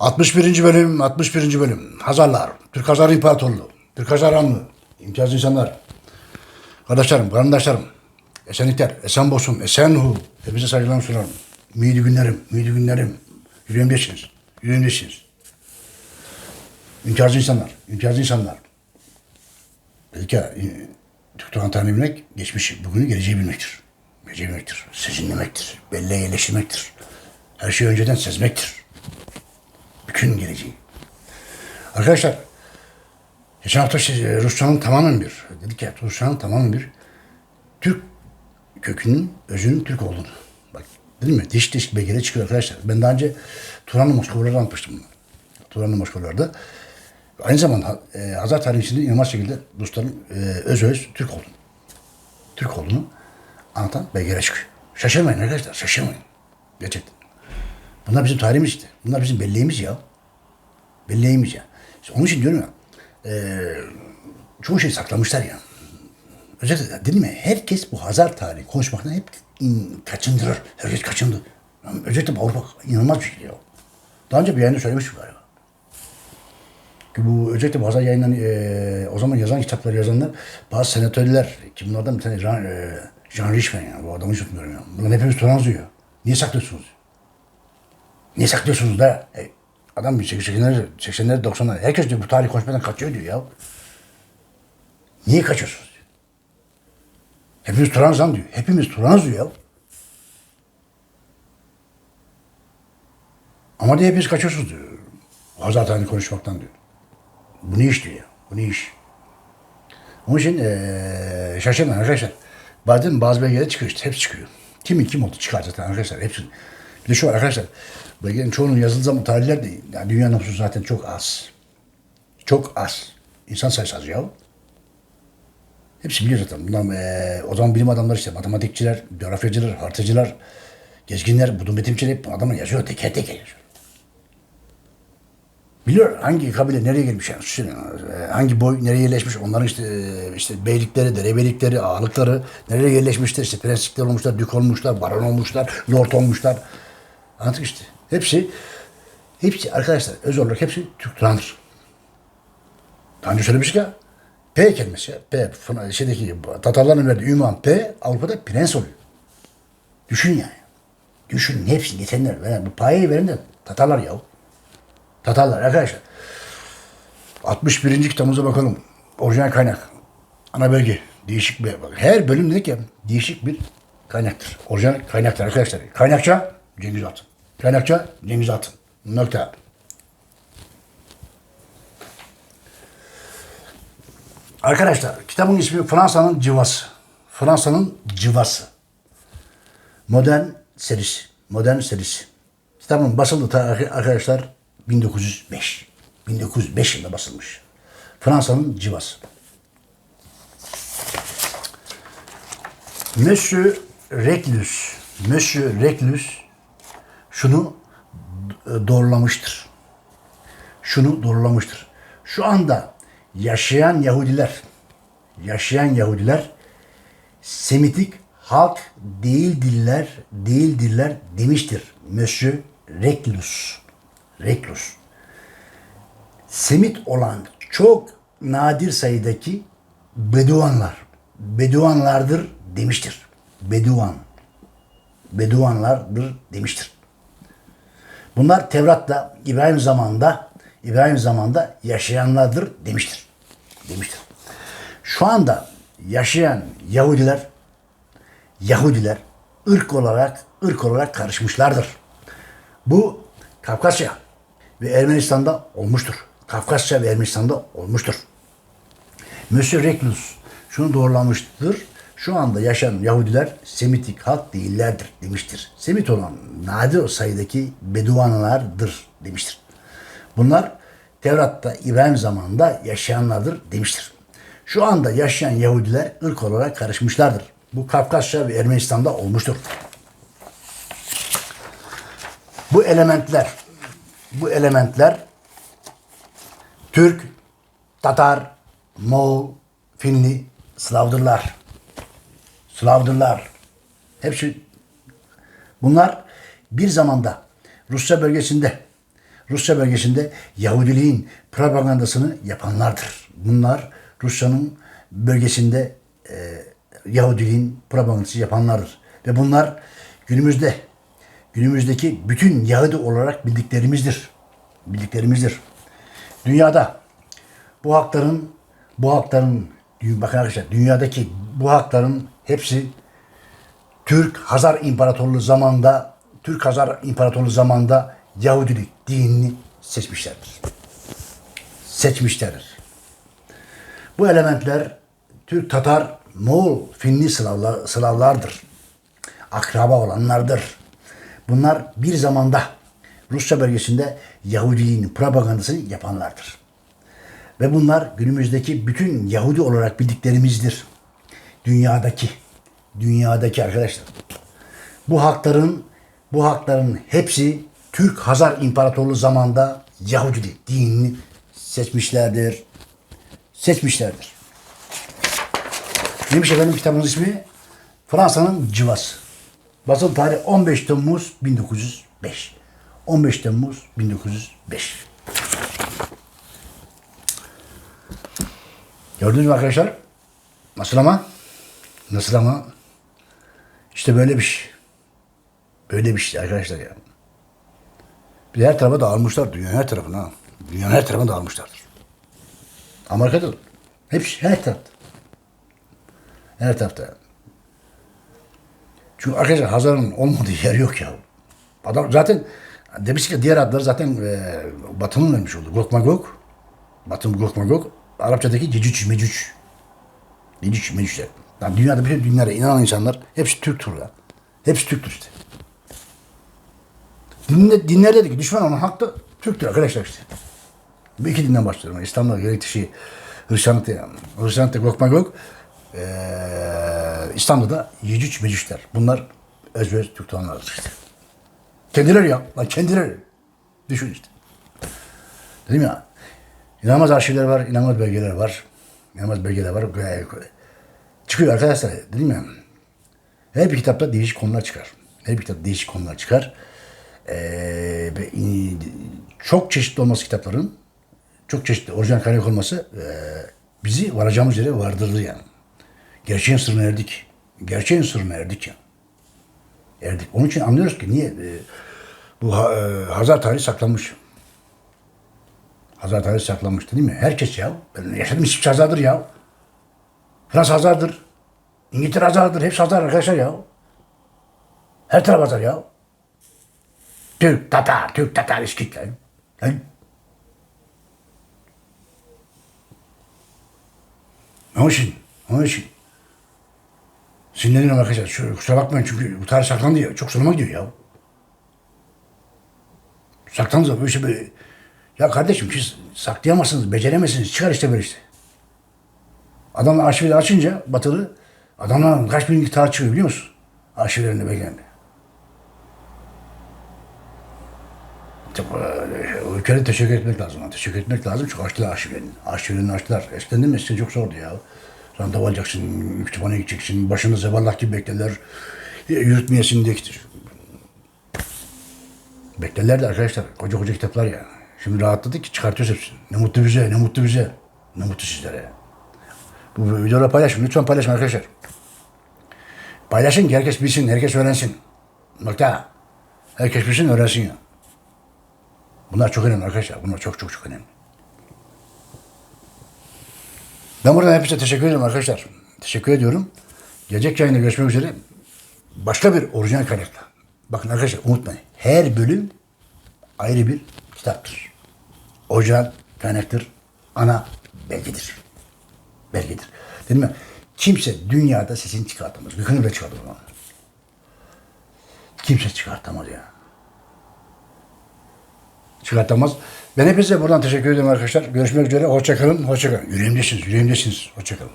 61. bölüm, 61. bölüm. Hazarlar, Türk Hazar İmparatorluğu, Türk Hazar Hanlığı, imtiyazlı insanlar. Kardeşlerim, kardeşlerim, esenlikler, esen bolsun, esen hu. Hepinize saygılarımı sunarım. Ümidi günlerim, ümidi günlerim. Yüreğimdesiniz, yüreğimdesiniz. İmtiyazlı insanlar, imtiyazlı insanlar. Belki e, Türk Turan bilmek, geçmişi, bugünü, geleceği bilmektir. Geleceği bilmektir, sezinlemektir, belleğe yerleştirmektir. Her şeyi önceden sezmektir. Bütün geleceği. Arkadaşlar, geçen hafta siz, e, Rusya'nın tamamen bir, dedik ya Rusya'nın tamamen bir Türk kökünün, özünün Türk olduğunu. Bak dedim mi? Diş diş belgeleri çıkıyor arkadaşlar. Ben daha önce Turanlı Moskovalarda anlatmıştım bunu. Turanlı Moskovalarda. Aynı zamanda e, Hazar tarihi içinde inanılmaz şekilde Rusların e, öz öz Türk olduğunu, Türk olduğunu anlatan belgeler çıkıyor. Şaşırmayın arkadaşlar, şaşırmayın. Gerçekten. Bunlar bizim tarihimiz işte. Bunlar bizim belleğimiz ya. Ya. İşte onun için diyorum ya, e, çoğu şey saklamışlar ya. Özellikle dedim ya, herkes bu Hazar tarihi konuşmaktan hep in, kaçındırır. Herkes kaçındı. Yani özellikle Avrupa inanılmaz bir şey ya. Daha önce bir yayında söylemiştim galiba. Ki bu özellikle bazı yayınlan e, o zaman yazan kitapları yazanlar bazı senatörler ki bunlardan bir tane Jean, e, Jean Richman ya bu adamı hiç unutmuyorum ya. Bunların hepimiz diyor. Niye saklıyorsunuz? Niye saklıyorsunuz da? E, adam 80'ler, 80'ler 90'lar herkes diyor bu tarih konuşmadan kaçıyor diyor ya. Niye kaçıyorsunuz diyor. Hepimiz Turanız lan diyor. Hepimiz Turanız diyor ya. Ama diye hepiniz kaçıyorsunuz diyor. Hazar tarihini konuşmaktan diyor. Bu ne iş diyor ya? Bu ne iş? Onun için ee, şaşırmayın arkadaşlar. Bazen bazı belgeler çıkıyor işte. Hepsi çıkıyor. Kimin kim oldu çıkar zaten arkadaşlar. Hepsi. Bir de şu var arkadaşlar. Belgelerin çoğunun yazıldığı zaman tarihler de yani dünya nüfusu zaten çok az. Çok az. İnsan sayısı az ya. Hepsi biliyor zaten. Bunlar, eee, o zaman bilim adamları işte matematikçiler, coğrafyacılar, haritacılar, gezginler, budun betimciler hep adamlar yazıyor. Teker teker yazıyor. Biliyor hangi kabile nereye gelmiş yani. Hangi boy nereye yerleşmiş onların işte işte beylikleri, derebeylikleri, ağalıkları nereye yerleşmişler işte prenslikler olmuşlar, dük olmuşlar, baron olmuşlar, lord olmuşlar. Anladık işte. Hepsi hepsi arkadaşlar öz olarak hepsi Türk Turan'dır. Daha önce söylemiştik ya. P kelimesi ya. P şeydeki Tatarların verdiği ünvan P Avrupa'da prens oluyor. Düşün yani. Düşün hepsi geçenler. Yani bu payı veren de Tatarlar yahu. Tatarlar arkadaşlar. 61. kitabımıza bakalım. Orijinal kaynak. Ana bölge. Değişik bir bak. Her bölüm dedik ya değişik bir kaynaktır. Orijinal kaynaktır arkadaşlar. Kaynakça Cengiz Atın. Kaynakça Cengiz Atın. Nokta. Arkadaşlar kitabın ismi Fransa'nın Civası. Fransa'nın Civası. Modern serisi. Modern serisi. Kitabın basıldığı tarihi arkadaşlar 1905. 1905 yılında basılmış. Fransa'nın Civası. Monsieur Reclus, Monsieur Reclus şunu e, doğrulamıştır. Şunu doğrulamıştır. Şu anda yaşayan Yahudiler, yaşayan Yahudiler Semitik halk değildirler, değildirler demiştir. Monsieur Reclus. Reclus. Semit olan çok nadir sayıdaki Beduanlar, Beduanlardır demiştir. Beduan. Beduanlardır demiştir. Bunlar Tevrat'ta İbrahim zamanında İbrahim zamanında yaşayanlardır demiştir. Demiştir. Şu anda yaşayan Yahudiler Yahudiler ırk olarak ırk olarak karışmışlardır. Bu Kafkasya ve Ermenistan'da olmuştur. Kafkasya ve Ermenistan'da olmuştur. Monsieur Reclus şunu doğrulamıştır. Şu anda yaşayan Yahudiler Semitik halk değillerdir demiştir. Semit olan nadir sayıdaki Beduanlardır demiştir. Bunlar Tevrat'ta İbrahim zamanında yaşayanlardır demiştir. Şu anda yaşayan Yahudiler ırk olarak karışmışlardır. Bu Kafkasya ve Ermenistan'da olmuştur. Bu elementler, bu elementler Türk, Tatar, Moğol, Finli, Slavdırlar. Slavdırlar. Hepsi bunlar bir zamanda Rusya bölgesinde Rusya bölgesinde Yahudiliğin propagandasını yapanlardır. Bunlar Rusya'nın bölgesinde e, Yahudiliğin propagandası yapanlardır. Ve bunlar günümüzde günümüzdeki bütün Yahudi olarak bildiklerimizdir. Bildiklerimizdir. Dünyada bu hakların bu hakların bakın arkadaşlar dünyadaki bu hakların hepsi Türk Hazar İmparatorluğu zamanında Türk Hazar İmparatorluğu zamanında Yahudilik dinini seçmişlerdir. Seçmişlerdir. Bu elementler Türk, Tatar, Moğol, Finli Slavlar, Slavlardır. Akraba olanlardır. Bunlar bir zamanda Rusya bölgesinde Yahudiliğin propagandasını yapanlardır. Ve bunlar günümüzdeki bütün Yahudi olarak bildiklerimizdir. Dünyadaki, dünyadaki arkadaşlar. Bu hakların, bu hakların hepsi Türk Hazar İmparatorluğu zamanında Yahudilik dinini seçmişlerdir. Seçmişlerdir. Neymiş efendim kitabımız ismi? Fransa'nın Civası. Basın tarihi 15 Temmuz 1905. 15 Temmuz 1905. Gördünüz mü arkadaşlar? Nasıl ama? Nasıl ama? İşte böyle bir şey. Böyle bir şey arkadaşlar ya. Bir her tarafa dağılmışlar. Dünyanın her tarafına. Dünyanın her tarafına dağılmışlardır. Amerika'da da. Hepsi her tarafta. Her tarafta. Çünkü arkadaşlar Hazar'ın olmadığı yer yok ya. Adam zaten demiş ki diğer adları zaten e, Batı'nın vermiş oldu. Gok Magog. Batı Gok Magog. Arapçadaki Cecüc Mecüc. Cecüc Mecücler. Yani dünyada bütün dinlere inanan insanlar hepsi Türktür ya. Hepsi Türktür işte. Dinle, dinlerde de düşman olan halk da Türktür arkadaşlar işte. Bu iki dinden başlıyorum. İslam'da gerekli şey Hristiyanlıkta yani. Hristiyanlıkta Gok Magog. Ee, İslam'da da Yecüc Mecücler. Bunlar özböz Türk olanlardır işte. Kendileri ya. Lan kendileri. Düşün işte. Dedim ya. İnanılmaz arşivler var, inanılmaz belgeler var. İnanılmaz belgeler var. Çıkıyor arkadaşlar. Dedim ya. Her bir kitapta değişik konular çıkar. Her bir kitapta değişik konular çıkar. Ee, çok çeşitli olması kitapların, çok çeşitli orijinal kaynak olması e, bizi varacağımız yere vardırdı yani. Gerçeğin sırrına erdik. Gerçeğin sırrına erdik ya. Erdik. Onun için anlıyoruz ki niye e, bu e, Hazar tarihi saklanmış. Hazar tarihi saklanmış değil mi? Herkes ya. Ben yaşadığım hiçbir Hazar'dır ya. Fransa Hazar'dır. İngiltere Hazar'dır. Hepsi Hazar arkadaşlar ya. Her taraf Hazar ya. Türk, Tatar, Türk, Tatar, İskitler. He? Onun için, onun için. Sinirleniyorum arkadaşlar. Şu, kusura bakmayın çünkü bu tarih saklandı ya. Çok sonuma gidiyor ya. Saklandı da böyle şey böyle. Ya kardeşim siz saklayamazsınız, beceremezsiniz. Çıkar işte böyle işte. Adamlar arşivleri açınca batılı, adamlar kaç bin tarih çıkıyor biliyor musun? Arşivlerinde belgelerinde. Ülkede teşekkür etmek lazım. Teşekkür etmek lazım çünkü açtılar arşivlerini. Arşivlerini açtılar. Eskiden değil mi? Eskiden çok zordu ya. Randevu alacaksın, kütüphaneye gideceksin, başında zevallah gibi beklerler. Yürütmeyesin diye gidiyor. Beklerler de arkadaşlar. Koca koca kitaplar ya. Şimdi rahatladık ki çıkartıyoruz hepsini. Ne mutlu bize, ne mutlu bize. Ne mutlu sizlere. Bu videoları paylaşın. Lütfen paylaşın arkadaşlar. Paylaşın ki herkes bilsin, herkes öğrensin. Nokta. Herkes bilsin, öğrensin ya. Bunlar çok önemli arkadaşlar. Bunlar çok çok çok önemli. Ben buradan hepinize teşekkür ederim arkadaşlar. Teşekkür ediyorum. Gelecek yayında görüşmek üzere. Başka bir orijinal kaynakla. Bakın arkadaşlar unutmayın. Her bölüm ayrı bir kitaptır. Orijinal kaynaktır. Ana belgedir. Belgedir. Dedim mi? Kimse dünyada sesini çıkartamaz. Gıkını bile çıkartamaz. Kimse çıkartamaz ya. Çıkartamaz. Ben hepinize buradan teşekkür ederim arkadaşlar. Görüşmek üzere. Hoşçakalın. Hoşçakalın. Yüreğimdesiniz. Yüreğimdesiniz. Hoşçakalın.